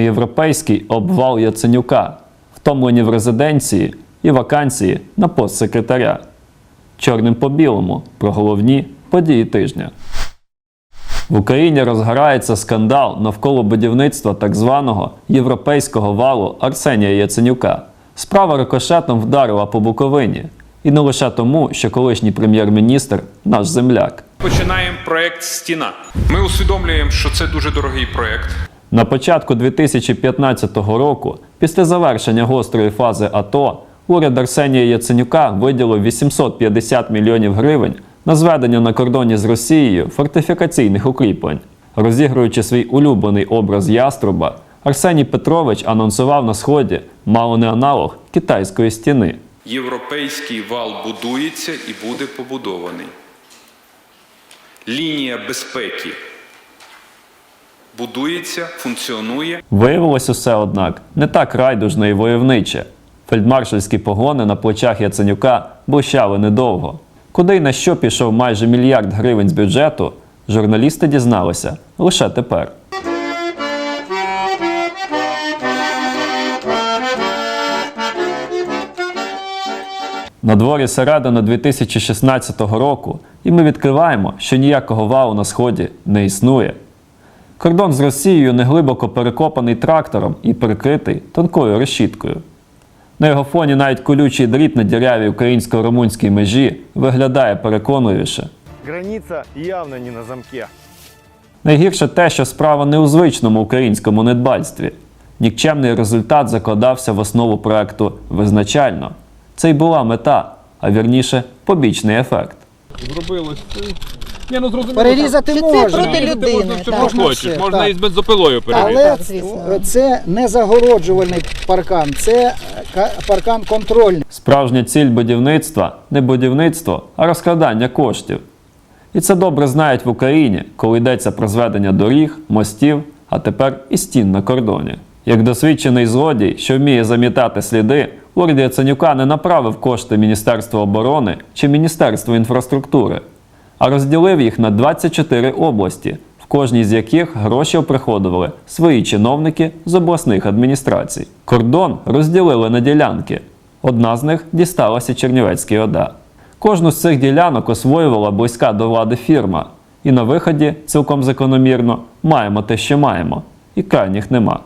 неєвропейський обвал Яценюка, втомлені в резиденції і вакансії на пост секретаря. Чорним по білому про головні події тижня. В Україні розгорається скандал навколо будівництва так званого європейського валу Арсенія Яценюка. Справа рикошетом вдарила по Буковині. І не лише тому, що колишній прем'єр-міністр наш земляк. Починаємо проект Стіна. Ми усвідомлюємо, що це дуже дорогий проект. На початку 2015 року, після завершення гострої фази АТО, уряд Арсенія Яценюка виділив 850 мільйонів гривень на зведення на кордоні з Росією фортифікаційних укріплень. Розігруючи свій улюблений образ яструба, Арсеній Петрович анонсував на сході мало не аналог китайської стіни. Європейський вал будується і буде побудований. Лінія безпеки будується, функціонує. Виявилось усе, однак, не так райдужно і войовниче. Фельдмаршальські погони на плечах Яценюка блищали недовго. Куди й на що пішов майже мільярд гривень з бюджету, журналісти дізналися лише тепер. На дворі середина 2016 року, і ми відкриваємо, що ніякого валу на сході не існує. Кордон з Росією неглибоко перекопаний трактором і прикритий тонкою решіткою. На його фоні навіть колючий дріт на дірявій українсько-румунській межі виглядає переконливіше. Граница явно не на замке. Найгірше те, що справа не у звичному українському недбальстві. Нікчемний результат закладався в основу проекту визначально. Це й була мета, а вірніше побічний ефект. Зробилось. Ні, ну зрозуміло. Перерізати Що це можна. проти Різати людини, Можна все, так. що хочеш. все, Можна так. і з бензопилою перерізати. Але звісно. це не загороджувальний паркан, це е, ка- паркан контрольний. Справжня ціль будівництва не будівництво, а розкрадання коштів. І це добре знають в Україні, коли йдеться про зведення доріг, мостів, а тепер і стін на кордоні. Як досвідчений злодій, що вміє замітати сліди, уряд Яценюка не направив кошти Міністерства оборони чи Міністерства інфраструктури, а розділив їх на 24 області, в кожній з яких гроші оприходували свої чиновники з обласних адміністрацій. Кордон розділили на ділянки. Одна з них дісталася Чернівецькій ОДА. Кожну з цих ділянок освоювала близька до влади фірма. І на виході, цілком закономірно, маємо те, що маємо, і крайніх нема.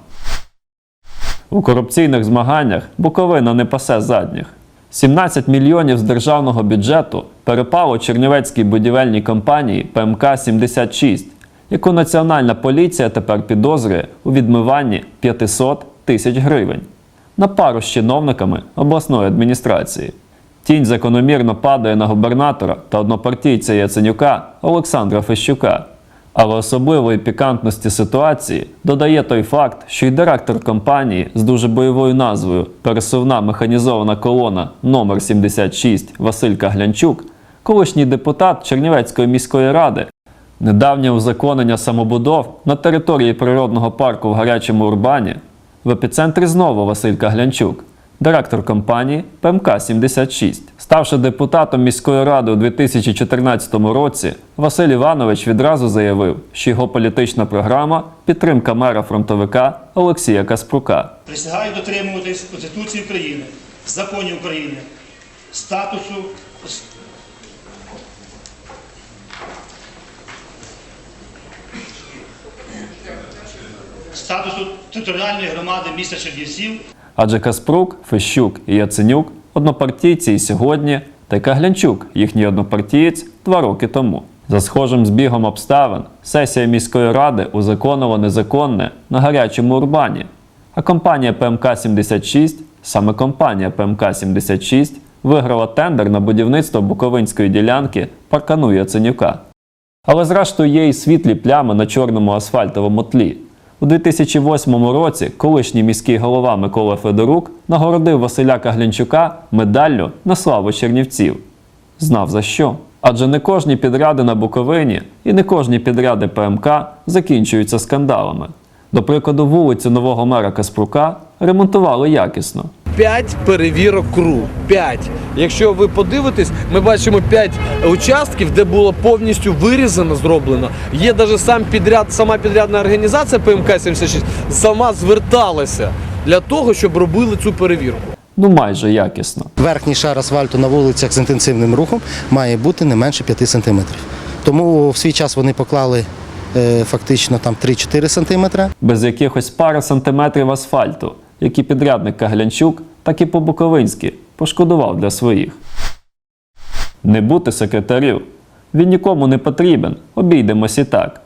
У корупційних змаганнях Буковина не пасе задніх. 17 мільйонів з державного бюджету перепало Чернівецькій будівельній компанії ПМК-76, яку Національна поліція тепер підозрює у відмиванні 500 тисяч гривень на пару з чиновниками обласної адміністрації. Тінь закономірно падає на губернатора та однопартійця Яценюка Олександра Фещука. Але особливої пікантності ситуації додає той факт, що й директор компанії з дуже бойовою назвою Пересувна механізована колона номер 76 Василь Каглянчук, колишній депутат Чернівецької міської ради, недавнє узаконення самобудов на території природного парку в гарячому Урбані, в епіцентрі знову Василь Каглянчук, директор компанії ПМК-76. Ставши депутатом міської ради у 2014 році, Василь Іванович відразу заявив, що його політична програма підтримка мера фронтовика Олексія Каспрука. Присягаю дотримуватись Конституції України, законів України, статусу статусу територіальної громади міста Чернівців Адже Каспрук, Фещук і Яценюк однопартійці і сьогодні, та Каглянчук, їхній однопартієць, два роки тому. За схожим збігом обставин, сесія міської ради узаконила незаконне на гарячому урбані. А компанія ПМК-76, саме компанія ПМК-76, виграла тендер на будівництво буковинської ділянки паркану Яценюка. Але зрештою є і світлі плями на чорному асфальтовому тлі. У 2008 році колишній міський голова Микола Федорук нагородив Василя Каглянчука медаллю на славу Чернівців. Знав за що. Адже не кожні підряди на Буковині і не кожні підряди ПМК закінчуються скандалами. До прикладу, вулицю нового мера Каспрука ремонтували якісно. 5 перевірок КРУ. 5. Якщо ви подивитесь, ми бачимо 5 участків, де було повністю вирізано, зроблено. Є навіть сам підряд, сама підрядна організація ПМК 76 сама зверталася для того, щоб робили цю перевірку. Ну майже якісно. Верхній шар асфальту на вулицях з інтенсивним рухом має бути не менше 5 см. Тому в свій час вони поклали е, фактично там 3-4 см. без якихось пари сантиметрів асфальту, які підрядник Каглянчук, так і по-буковинськи пошкодував для своїх. Не бути секретарів. Він нікому не потрібен, обійдемось і так.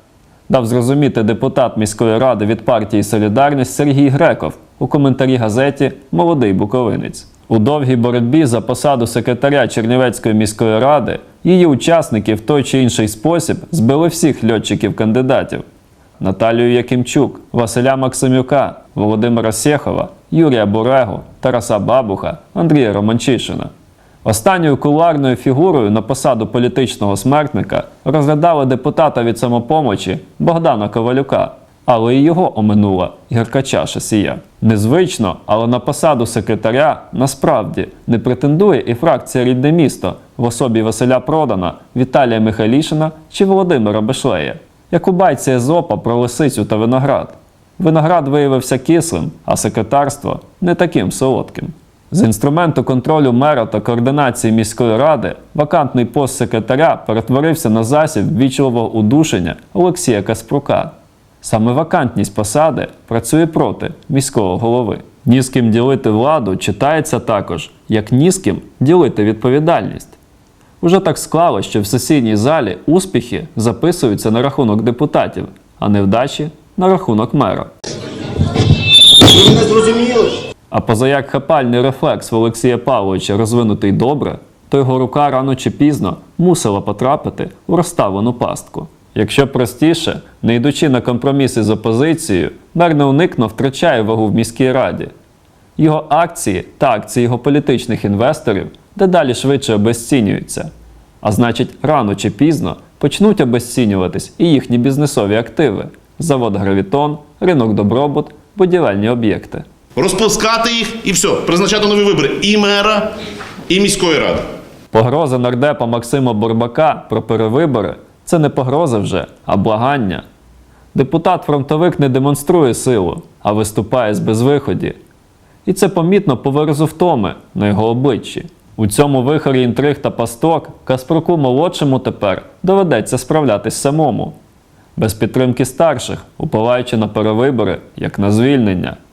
Дав зрозуміти депутат міської ради від партії Солідарність Сергій Греков у коментарі газеті Молодий Буковинець. У довгій боротьбі за посаду секретаря Чернівецької міської ради її учасники в той чи інший спосіб збили всіх льотчиків-кандидатів. Наталію Якимчук, Василя Максимюка, Володимира Сєхова, Юрія Бурегу, Тараса Бабуха, Андрія Романчишина. Останньою кулуарною фігурою на посаду політичного смертника розглядали депутата від самопомочі Богдана Ковалюка, але і його оминула гірка чаша сія. Незвично, але на посаду секретаря насправді не претендує і фракція Рідне місто в особі Василя Продана, Віталія Михайлішина чи Володимира Бешлея, як у байці Езопа про лисицю та виноград. Виноград виявився кислим, а секретарство не таким солодким. З інструменту контролю мера та координації міської ради вакантний пост секретаря перетворився на засіб ввічливого удушення Олексія Каспрука. Саме вакантність посади працює проти міського голови. Ні з ким ділити владу читається також, як ні з ким ділити відповідальність. Уже так склало, що в сесійній залі успіхи записуються на рахунок депутатів, а невдачі на рахунок мера. А позаяк хапальний рефлекс в Олексія Павловича розвинутий добре, то його рука рано чи пізно мусила потрапити у розставлену пастку. Якщо простіше, не йдучи на компроміси з опозицією, мер неуникно втрачає вагу в міській раді. Його акції та акції його політичних інвесторів дедалі швидше обезцінюються. А значить, рано чи пізно почнуть обезцінюватись і їхні бізнесові активи: завод Гравітон, ринок Добробут, будівельні об'єкти. розпускати їх і все, призначати нові вибори і мера, і міської ради. Погроза нардепа Максима Бурбака про перевибори це не погроза вже, а благання. Депутат-фронтовик не демонструє силу, а виступає з безвиході. І це помітно по виразу втоми на його обличчі. У цьому вихорі інтриг та пасток Каспруку молодшому тепер доведеться справлятись самому. Без підтримки старших, уповаючи на перевибори, як на звільнення –